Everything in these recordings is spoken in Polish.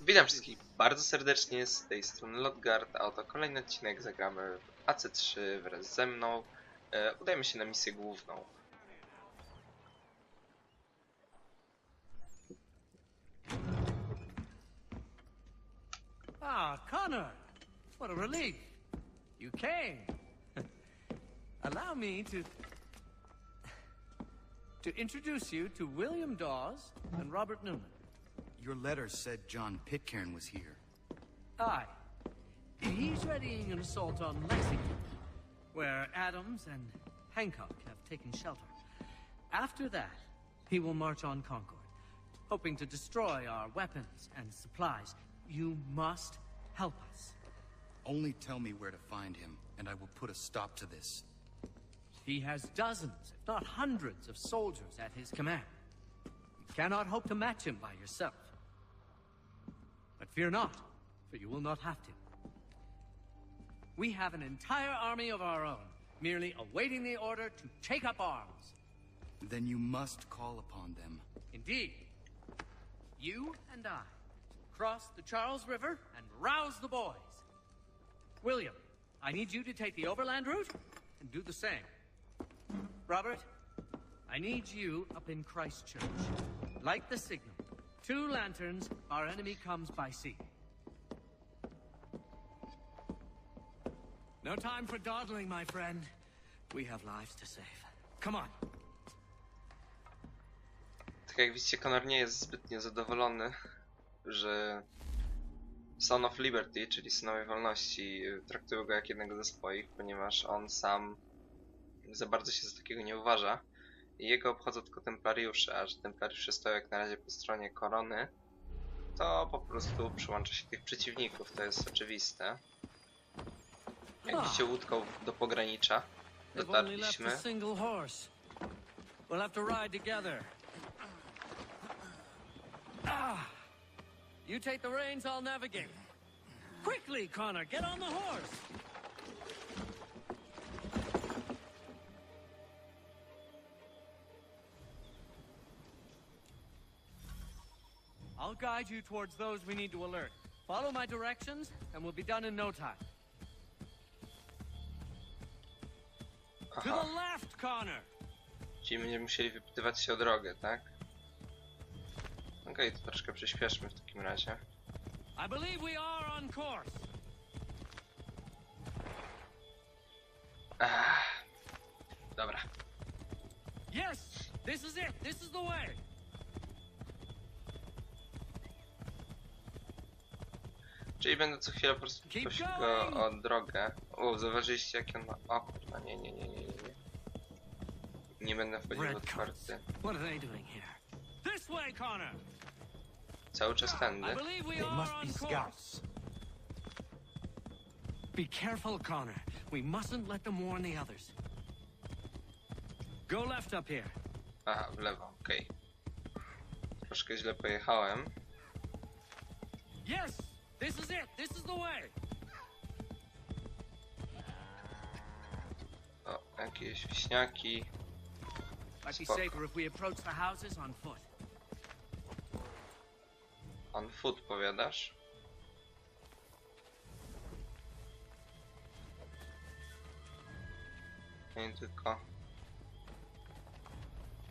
Witam wszystkich bardzo serdecznie z tej strony Lotgard, a oto kolejny odcinek zagramy w AC3 wraz ze mną. E, się na misję główną. Ah, Connor! What a relief! You came! Allow me to... to introduce you to William Dawes and Robert Newman. Your letter said John Pitcairn was here. Aye. He's readying an assault on Lexington, where Adams and Hancock have taken shelter. After that, he will march on Concord, hoping to destroy our weapons and supplies. You must help us. Only tell me where to find him, and I will put a stop to this. He has dozens, if not hundreds, of soldiers at his command. You cannot hope to match him by yourself. Fear not, for you will not have to. We have an entire army of our own, merely awaiting the order to take up arms. Then you must call upon them. Indeed, you and I cross the Charles River and rouse the boys. William, I need you to take the overland route and do the same. Robert, I need you up in Christchurch. Light the signal. Two lanterns, our enemy comes by sea. No time for dawdling, my friend. We have lives to save. Come on. Tak jak widzicie, Connor nie jest zbytnio zadowolony, że Son of Liberty, czyli Synowie Wolności, traktują go jak jednego ze swoich, ponieważ on sam za bardzo się za takiego nie uważa. Jego obchodzą tylko templariusze, a że templariusze stoją jak na razie po stronie korony, to po prostu przyłącza się tych przeciwników, to jest oczywiste. Jak widzicie, łódką do pogranicza dotarliśmy. We'll have to ride together. Ah! You take the reins, I'll navigate. Quickly, Connor, get on the horse! Guide you towards those we need to alert. Follow my directions, and we'll be done in no time. To the left, Connor! czyli będziemy musieli wypytywać się o drogę, tak? Okej, to troszkę przyspieszmy w takim razie. I believe we are on course. Ach, dobra. Yes, this is it. This is the way. Czyli będę co chwilę po prostu prosił go o drogę. O, zauważyliście jak on ma... O kurwa, nie, nie, nie, nie, nie, nie. Będę wchodził w otwarty. Cały czas tędy. Must on be careful, Connor. We mustn't let them warn the others. Go left up here. Aha, w lewo, okej. Troszkę źle pojechałem. Yes, this is it. This is the way. O, jakieś wiśniaki. Might be Spoko. safer if we approach the houses on foot. On food, powiadasz? Nie tylko...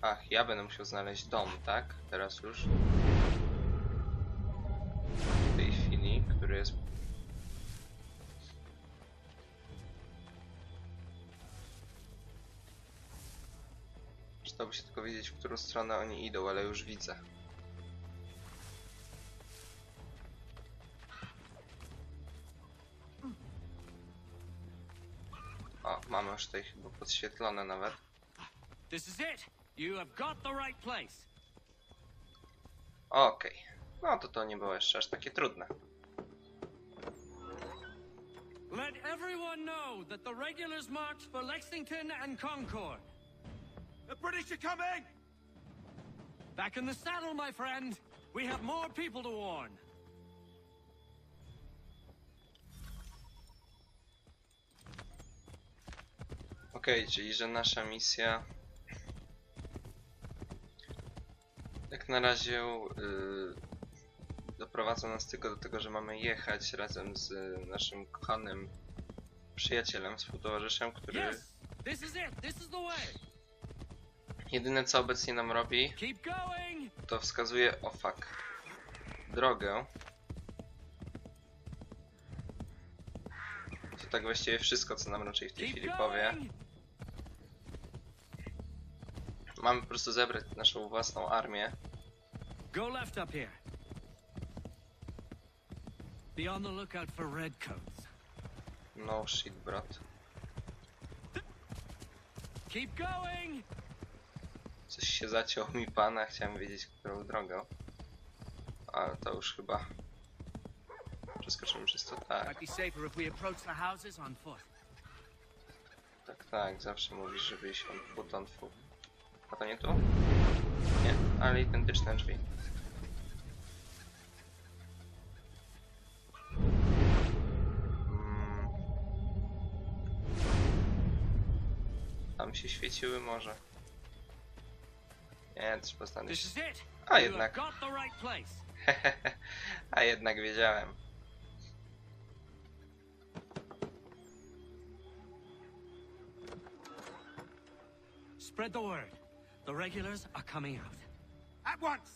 Ach, ja będę musiał znaleźć dom, tak? Teraz już. Który jest... Przydałoby się tylko wiedzieć, w którą stronę oni idą, ale już widzę. O, mamy już tutaj chyba podświetlone nawet. This is it. You have got the right place. Okej. No to to nie było jeszcze aż takie trudne. Let everyone know that the regulars march for Lexington and Concord. The British are coming! Back in the saddle, my friend. We have more people to warn. Okej, czyli że nasza misja jak na razie yy, doprowadzą nas tylko do tego, że mamy jechać razem z y, naszym kochanym przyjacielem, współtowarzyszem, który jedyne co obecnie nam robi, to wskazuje o fuck drogę. To tak właściwie wszystko, co nam raczej w tej chwili powie. Mamy po prostu zebrać naszą własną armię. Go left up here. Be on the lookout for redcoats. No shit, brat. Keep going! Coś się zaciął mi pana, chciałem wiedzieć, którą drogą. Ale to już chyba... Przeskoczymy przez to, tak. Tak, tak, zawsze mówisz, żeby iść on foot on foot. A to nie tu? Nie, ale identyczne drzwi. Tam się świeciły może. Nie, trzeba znaleźć. A jednak. A jednak wiedziałem. Spread the word. The regulars are coming out. At once!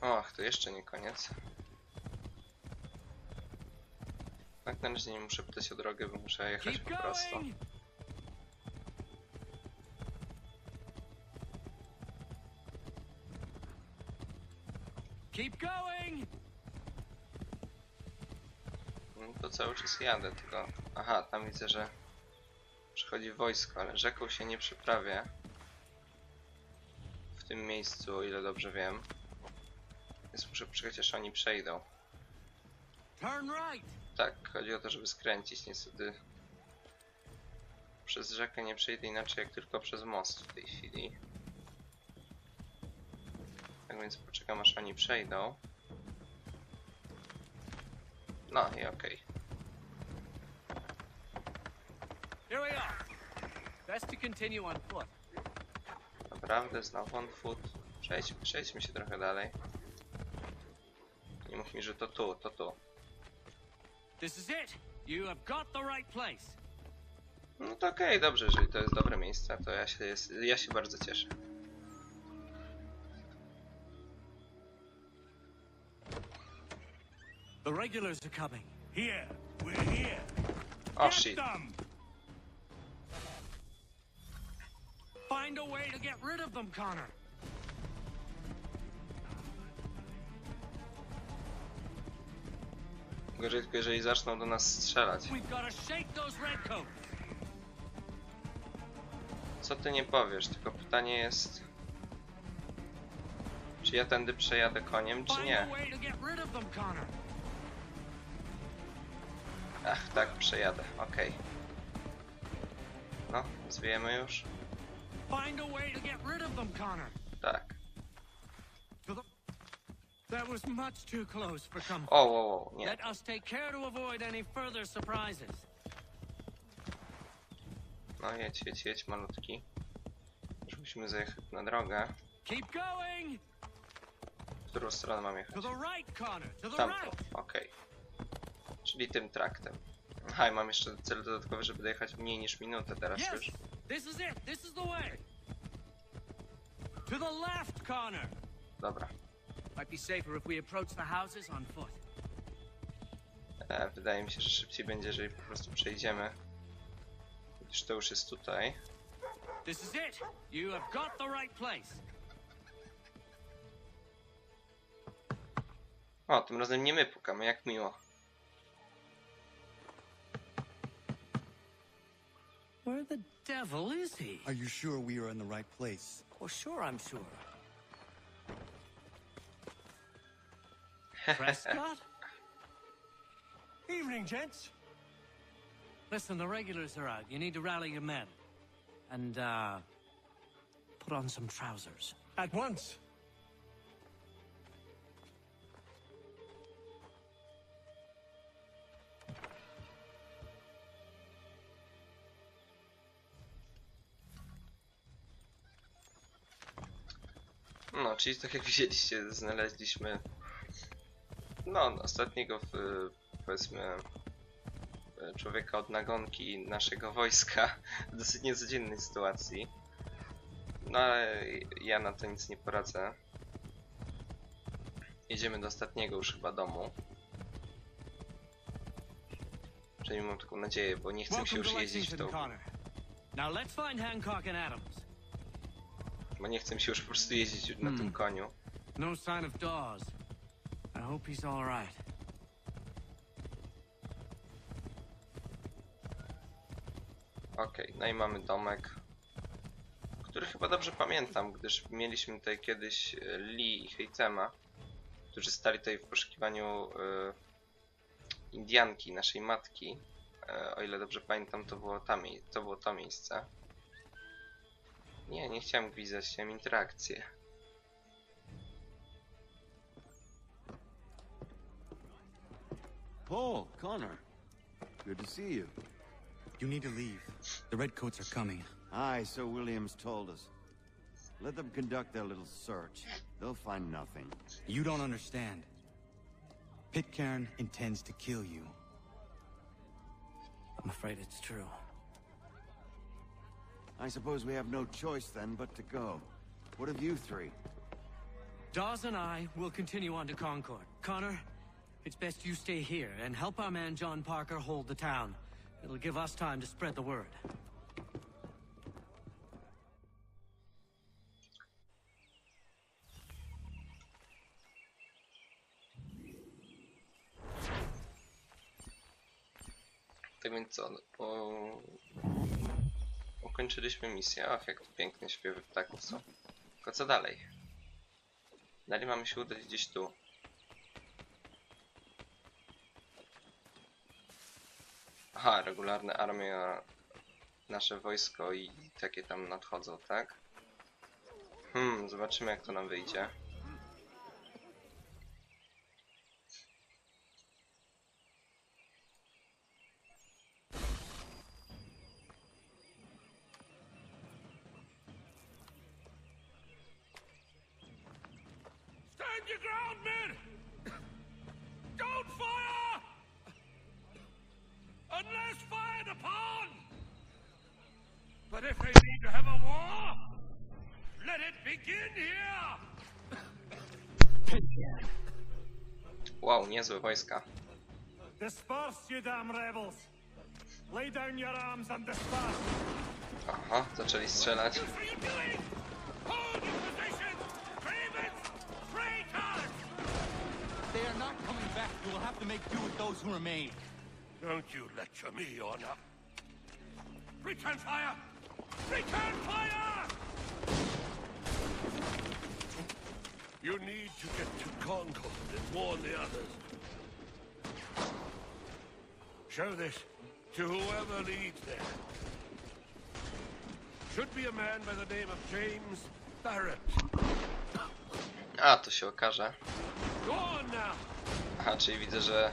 Och, to jeszcze nie koniec. Tak na razie nie muszę pytać o drogę, bo muszę jechać po prostu. Keep going! No to cały czas jadę, tylko... Aha, tam widzę, że przychodzi wojsko, ale rzeką się nie przeprawia. W tym miejscu, o ile dobrze wiem. Więc muszę poczekać, aż oni przejdą. Turn right! Tak, chodzi o to, żeby skręcić. Niestety przez rzekę nie przejdę inaczej jak tylko przez most w tej chwili. Tak więc poczekam aż oni przejdą. No i okej. Foot. Naprawdę, znowu on foot. Przejdźmy, przejdźmy się trochę dalej. Nie mów mi, że to tu, to tu. This is it. You have got the right place. No to okej, dobrze, jeżeli to jest dobre miejsce, to ja się, jest, ja się bardzo cieszę. The regulars are coming. Here! We're here! O Get shit. them! Find a way to get rid of them, Connor. Gorzej tylko jeżeli zaczną do nas strzelać. Co ty nie powiesz, tylko pytanie jest... Czy ja tędy przejadę koniem, czy nie? Ach, tak, przejadę, okej. No, zwiejemy już? Find a way to get rid of them, Connor. Tak. To the... That was much too close for comfort. O, o, o, nie. Let us take care to avoid any further surprises. No jedź, jedź, jedź, malutki. Już musimy zajechać na drogę. Keep going! W którą stronę mam jechać? To the right, Connor. To the Tamtą, right. okej. Czyli tym traktem. Aha, i mam jeszcze cel dodatkowy, żeby dojechać mniej niż minutę teraz Yes, już. this is it. This is the way. To the left, Connor. Dobra. Might be safer if we approach the houses on foot. E, wydaje mi się, że szybciej będzie, jeżeli po prostu przejdziemy. Gdyż to już jest tutaj. This is it. You have got the right place. O, tym razem nie my pukamy, jak miło. Where the devil is he? Are you sure we are in the right place? Well, sure, I'm sure. Prescott? Evening, gents. Listen, the regulars are out. You need to rally your men. And, uh, put on some trousers. At once. No, czyli tak jak widzieliście, znaleźliśmy no, ostatniego w, powiedzmy e, człowieka od nagonki naszego wojska w dosyć niecodziennej sytuacji. No ale ja na to nic nie poradzę. Jedziemy do ostatniego już chyba domu. Przynajmniej mam taką nadzieję, bo nie chcę się już jeździć w Lexington, to. Connor. Now let's find Hancock and Adams. Bo nie chcę się już po prostu jeździć na tym Hmm. koniu. No sign of Dawes. Hope he's all right. Okej, no i mamy domek, który chyba dobrze pamiętam, gdyż mieliśmy tutaj kiedyś e, Lee i Heitema, którzy stali tutaj w poszukiwaniu e, Indianki, naszej matki. E, o ile dobrze pamiętam, to było, ta to było to miejsce. Nie, nie chciałem gwizdać, chciałem interakcję. Paul, Connor. Good to see you. You need to leave. The Redcoats are coming. Aye, so Williams told us. Let them conduct their little search. They'll find nothing. You don't understand. Pitcairn intends to kill you. I'm afraid it's true. I suppose we have no choice then but to go. What of you three? Dawes and I will continue on to Concord. Connor, it's best you stay here and help our man John Parker hold the town. It'll give us time to spread the word. Tak więc co, o... ukończyliśmy misję. Ach, jak tu piękne śpiewy ptaków są. Tylko co dalej? Dalej mamy się udać gdzieś tu. Aha, regularne armia, nasze wojsko i takie tam nadchodzą, tak? Hmm, zobaczymy jak to nam wyjdzie. Stand your ground, men! Don't fire! Unless fired upon! But if they need to have a war, let it begin here! Wow, niezłe wojska. Disperse, you damn rebels! Lay down your arms and disperse! Aha, zaczęli strzelać. They are not coming back. You will have to make do with those who remain. Don't you lecture me on up. Return fire! Return fire! You need to get to Concord and warn the others. Show this to whoever leads there. Should be a man by the name of James Barrett. A, to się okaże. Go on now! Aha, czyli widzę, że...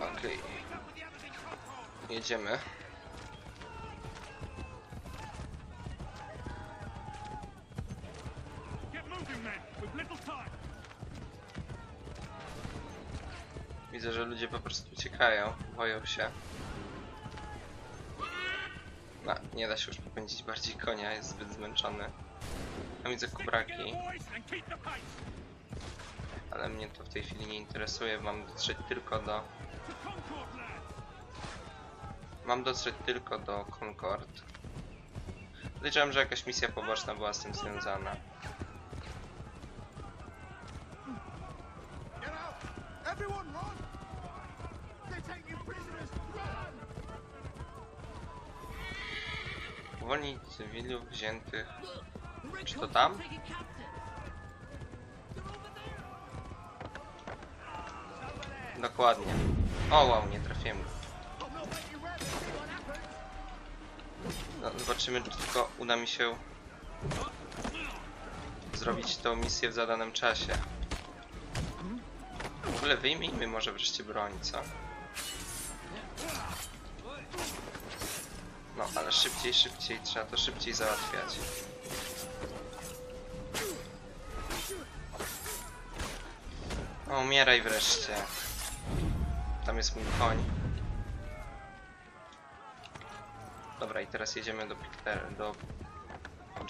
Okej. Jedziemy. Uciekają, boją się. No, nie da się już popędzić bardziej konia, jest zbyt zmęczony. A widzę kubraki, ale mnie to w tej chwili nie interesuje, mam dotrzeć tylko do... Mam dotrzeć tylko do Concord. Podejrzewam, że jakaś misja poboczna była z tym związana. Get out! Everyone run! They take you prisoners! Run! Uwolnić cywilów wziętych... Czy to tam? Dokładnie. O wow, nie trafiłem go. No, zobaczymy, czy tylko uda mi się zrobić tą misję w zadanym czasie. W ogóle wyjmijmy może wreszcie broń, co? No, ale szybciej, szybciej, trzeba to szybciej załatwiać. O, umieraj wreszcie. Tam jest mój koń. Dobra, i teraz jedziemy do Peter, do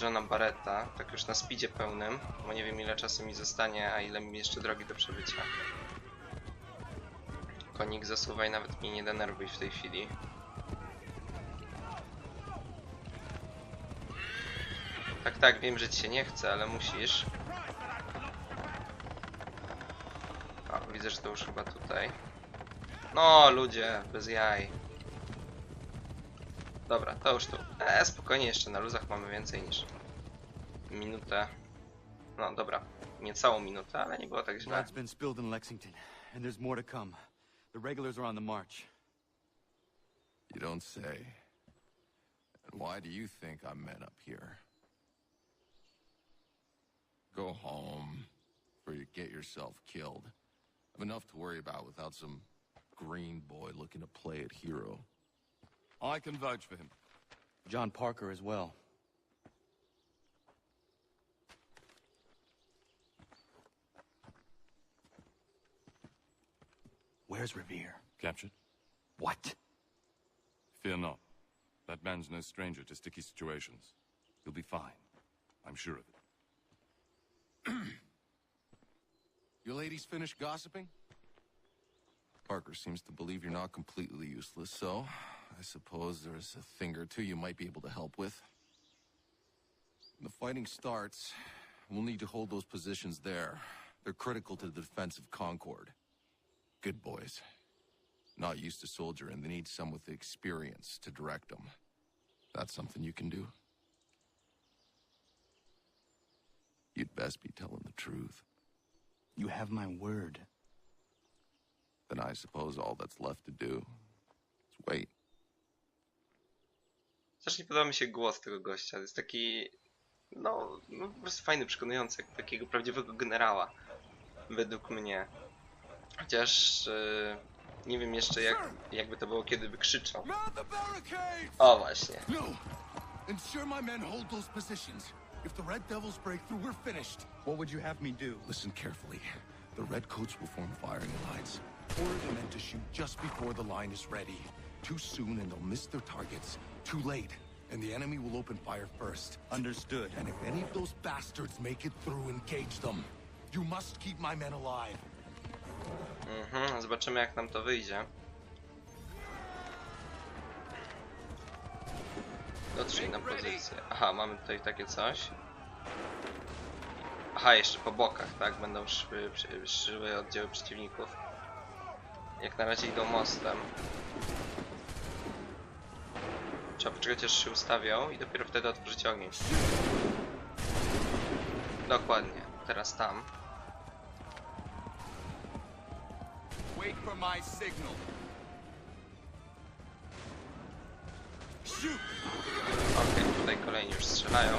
Johna Barretta, tak już na speedzie pełnym, bo nie wiem ile czasu mi zostanie, a ile mi jeszcze drogi do przebycia. Konik zasuwaj, nawet mnie nie denerwuj w tej chwili. Tak, tak, wiem, że ci się nie chce, ale musisz. O, widzę, że to już chyba tutaj. No, ludzie, bez jaj. Dobra, to już tu. E, spokojnie, jeszcze na luzach mamy więcej niż minutę. No dobra, nie całą minutę, ale nie było tak źle. Blood's been spilled in Lexington, and there's more to come. The regulars are on the march. You don't say. And why do you think I'm men up here? Go home, before you get yourself killed. I've enough to worry about without some green boy looking to play at hero. I can vouch for him. John Parker as well. Where's Revere? Captured? What? Fear not. That man's no stranger to sticky situations. He'll be fine. I'm sure of it. You ladies finished gossiping? Parker seems to believe you're not completely useless, so I suppose there's a thing or two you might be able to help with. When the fighting starts, we'll need to hold those positions there. They're critical to the defense of Concord. Good boys. Not used to soldiering, they need some with the experience to direct them. That's something you can do. You'd best be telling the truth. You have my word. then I suppose all that's left to do is wait. Strasznie podoba mi się głos tego gościa. To jest taki. No, no po prostu fajny, przekonujący, jak takiego prawdziwego generała. Według mnie. Chociaż e, nie wiem jeszcze jak, jakby to było, kiedy by krzyczał. O właśnie. No! Ensure my men hold those positions. If the Red Devils break through, we're finished. What would you have me do? Listen carefully. The Redcoats will form firing lines. Order the men to shoot just before the line is ready. Too soon and they'll miss their targets. Too late, and the enemy will open fire first. Understood. And if any of those bastards make it through, engage them. You must keep my men alive. Mhm, zobaczymy jak nam to wyjdzie. Dotrzyj na pozycję. Aha, mamy tutaj takie coś. Aha, jeszcze po bokach, tak? Będą szły, szły oddziały przeciwników. Jak na razie idą mostem. Trzeba poczekać aż się ustawią i dopiero wtedy otworzyć ogień. Dokładnie. Teraz tam. Wait for my signal. Okej, tutaj kolejni już strzelają.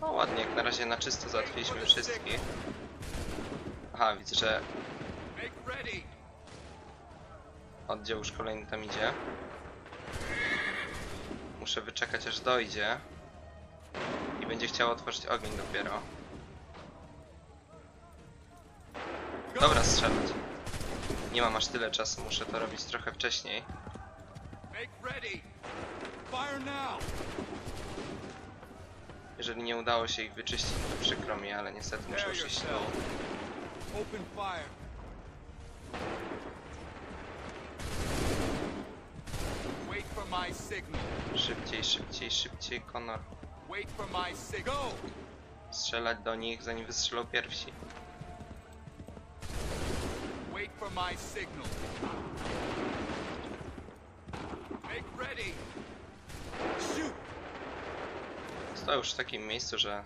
No ładnie, jak na razie na czysto załatwiliśmy wszystkich. Aha, widzę, że oddział już kolejny tam idzie. Muszę wyczekać aż dojdzie. I będzie chciał otworzyć ogień dopiero. Dobra, strzelać. Nie mam aż tyle czasu, muszę to robić trochę wcześniej. Make ready. Fire now! Jeżeli nie udało się ich wyczyścić, to przykro mi, ale niestety muszę iść do... Open fire. Wait for my signal. Szybciej, szybciej, szybciej, Conor. Wait for my signal. Strzelać do nich, zanim wystrzelą pierwsi. Wait for my signal. Make ready. Stoją już w takim miejscu, że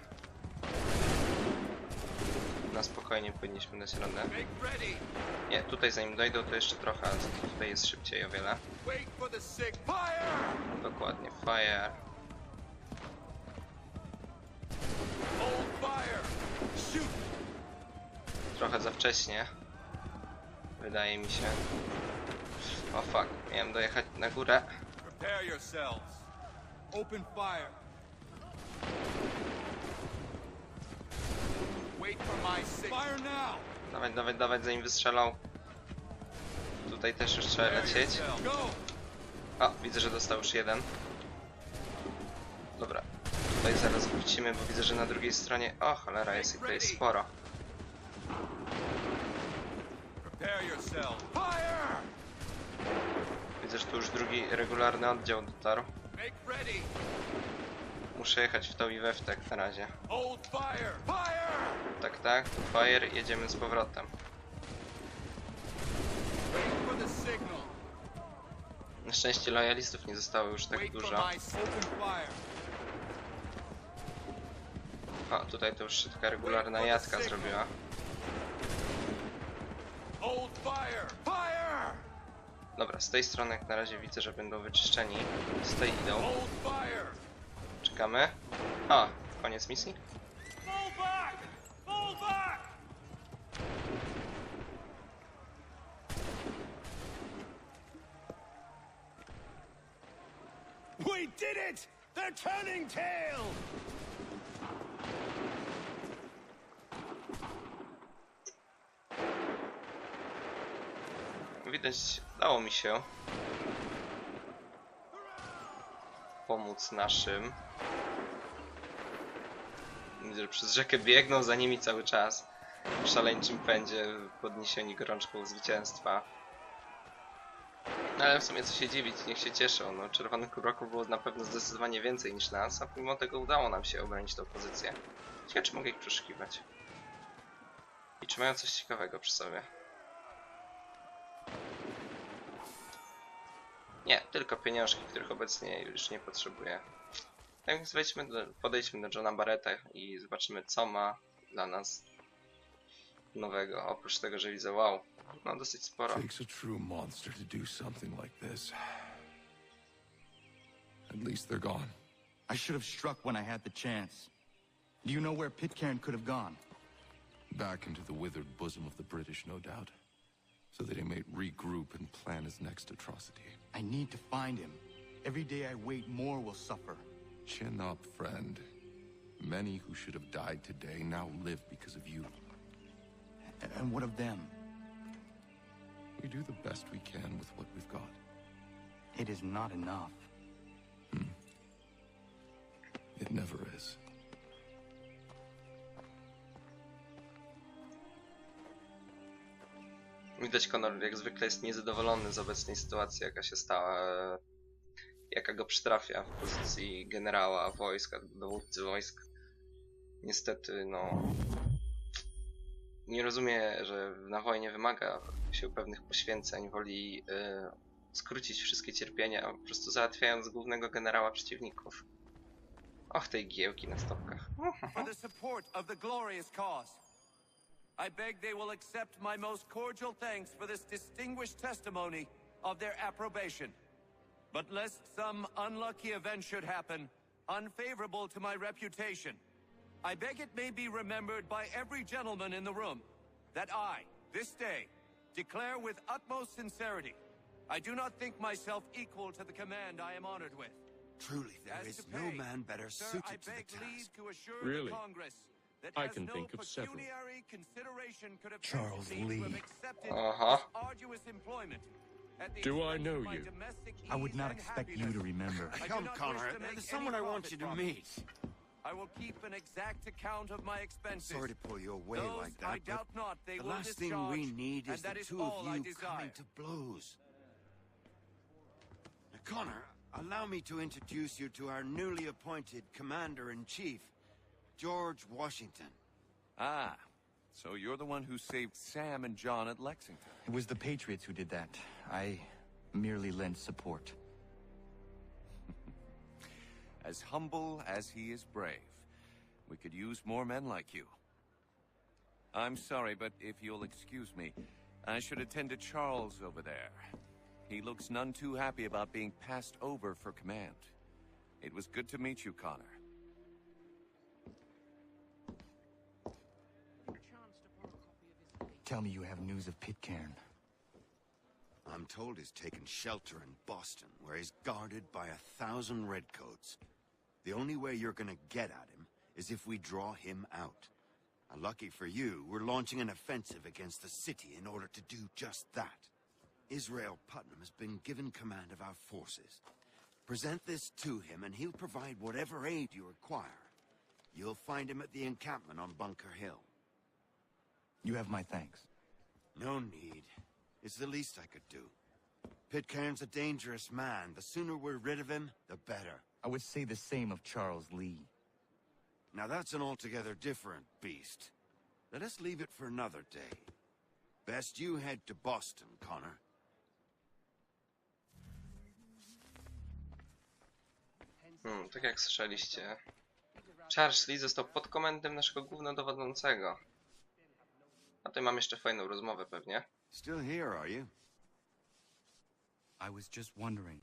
na spokojnie powinniśmy dać radę. Nie, tutaj zanim dojdą to jeszcze trochę, ale tutaj jest szybciej o wiele. Dokładnie, fire. Trochę za wcześnie. Wydaje mi się. O fuck, miałem dojechać na górę. Open fire. Dawać, dawać, dawać, zanim wystrzelał. Tutaj też już trzeba lecieć. A, widzę, że dostał już jeden. Dobra, tutaj zaraz wrócimy, bo widzę, że na drugiej stronie... O, cholera, jest ich tutaj sporo. Widzę, że tu już drugi regularny oddział dotarł. Muszę jechać w tą i we w tak na razie. Tak, tak, tu fire, jedziemy z powrotem. Na szczęście lojalistów nie zostało już tak dużo. O, tutaj to już się taka regularna jadka zrobiła. Dobra, z tej strony jak na razie widzę, że będą wyczyszczeni. Z tej idą. Czekamy. A, koniec misji? We did it! They're turning tail! Widać, dało mi się pomóc naszym. Że przez rzekę biegną za nimi cały czas. W szaleńczym pędzie, podniesieni gorączką zwycięstwa. No ale w sumie co się dziwić, niech się cieszą. No, czerwonych kroków było na pewno zdecydowanie więcej niż nas, a pomimo tego udało nam się obronić tą pozycję. Ciekawe, czy mogę ich przeszukiwać. I czy mają coś ciekawego przy sobie. Nie, tylko pieniążki, których obecnie już nie potrzebuję. Tak więc wejdźmy do, podejdźmy do Johna Barretta i zobaczymy co ma dla nas nowego. Oprócz tego, że widzę wow, no dosyć sporo. Takes a true monster to do something like this. At least they're gone. I should have struck when I had the chance. Do you know where Pitcairn could have gone? Back into the withered bosom of the British, no doubt. So that he may regroup and plan his next atrocity. I need to find him. Every day I wait, more will suffer. Chin up, friend. Many who should have died today now live because of you. And what of them? We do the best we can with what we've got. It is not enough. Hmm? It never is. Widać Conor jak zwykle jest niezadowolony z obecnej sytuacji, jaka się stała, jaka go przytrafia w pozycji generała wojska, dowódcy wojsk. Niestety, no. Nie rozumie, że na wojnie wymaga się pewnych poświęceń, woli e, skrócić wszystkie cierpienia, po prostu załatwiając głównego generała przeciwników. Och, tej giełki na stopkach. for the support of the glorious cause. I beg they will accept my most cordial thanks for this distinguished testimony of their approbation. But lest some unlucky event should happen, unfavorable to my reputation, I beg it may be remembered by every gentleman in the room that I, this day, declare with utmost sincerity, I do not think myself equal to the command I am honored with. Truly, there As is to no man better sir, suited I to the beg leave task. to assure Really? the Congress that I can no think of several. consideration could have Charles tempted me to have Lee. Uh-huh. arduous employment at the Do I know you? I would not expect you to remember. Come, not Connor. wish to make There's someone I want you to meet. I will keep an exact account of my expenses. Sorry to pull you away Those like that, I doubt but not they the will last thing we need is the that is two of you coming to blows. Now, Connor, allow me to introduce you to our newly appointed Commander-in-Chief, George Washington. Ah, so you're the one who saved Sam and John at Lexington. It was the Patriots who did that. I merely lent support. As humble as he is brave. We could use more men like you. I'm sorry, but if you'll excuse me, I should attend to Charles over there. He looks none too happy about being passed over for command. It was good to meet you, Connor. Tell me you have news of Pitcairn. I'm told he's taken shelter in Boston, where he's guarded by a thousand redcoats. The only way you're gonna get at him is if we draw him out. And lucky for you, we're launching an offensive against the city in order to do just that. Israel Putnam has been given command of our forces. Present this to him, and he'll provide whatever aid you require. You'll find him at the encampment on Bunker Hill. You have my thanks. No need. It's the least I could do. Pitcairn's a dangerous man. The sooner we're rid of him, the better. I would say the same of Charles Lee. Now that's an altogether different beast. Let us leave it for another day. Best you head to Boston, Connor. Hmm, tak jak słyszeliście, Charles Lee został podkomendem naszego głównodowodzącego. A tutaj mam jeszcze fajną rozmowę pewnie. Still here, are you? I was just wondering,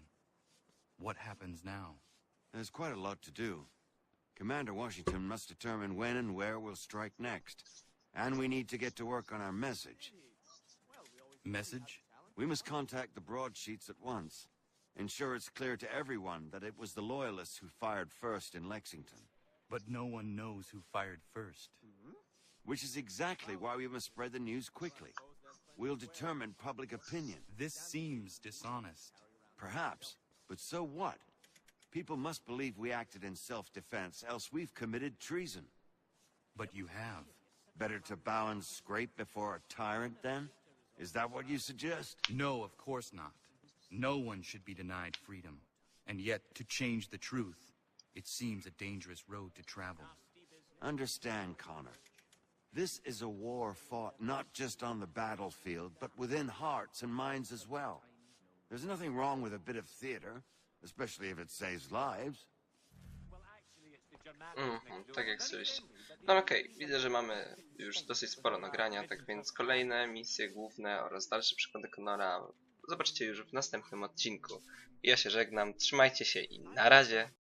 what happens now? There's quite a lot to do. Commander Washington must determine when and where we'll strike next. And we need to get to work on our message. Message? We must contact the broadsheets at once. Ensure it's clear to everyone that it was the Loyalists who fired first in Lexington. But no one knows who fired first. Which is exactly why we must spread the news quickly. We'll determine public opinion. This seems dishonest. Perhaps. But so what? People must believe we acted in self-defense, else we've committed treason. But you have. Better to bow and scrape before a tyrant, then? Is that what you suggest? No, of course not. No one should be denied freedom. And yet, to change the truth, it seems a dangerous road to travel. Understand, Connor. This is a war fought not just on the battlefield, but within hearts and minds as well. There's nothing wrong with a bit of theater, especially if it saves lives. Mhm, tak jak słyszeliście. No okej, widzę, że mamy już dosyć sporo nagrania, tak więc kolejne misje główne oraz dalsze przygody Conora zobaczcie już w następnym odcinku. Ja się żegnam, trzymajcie się i na razie.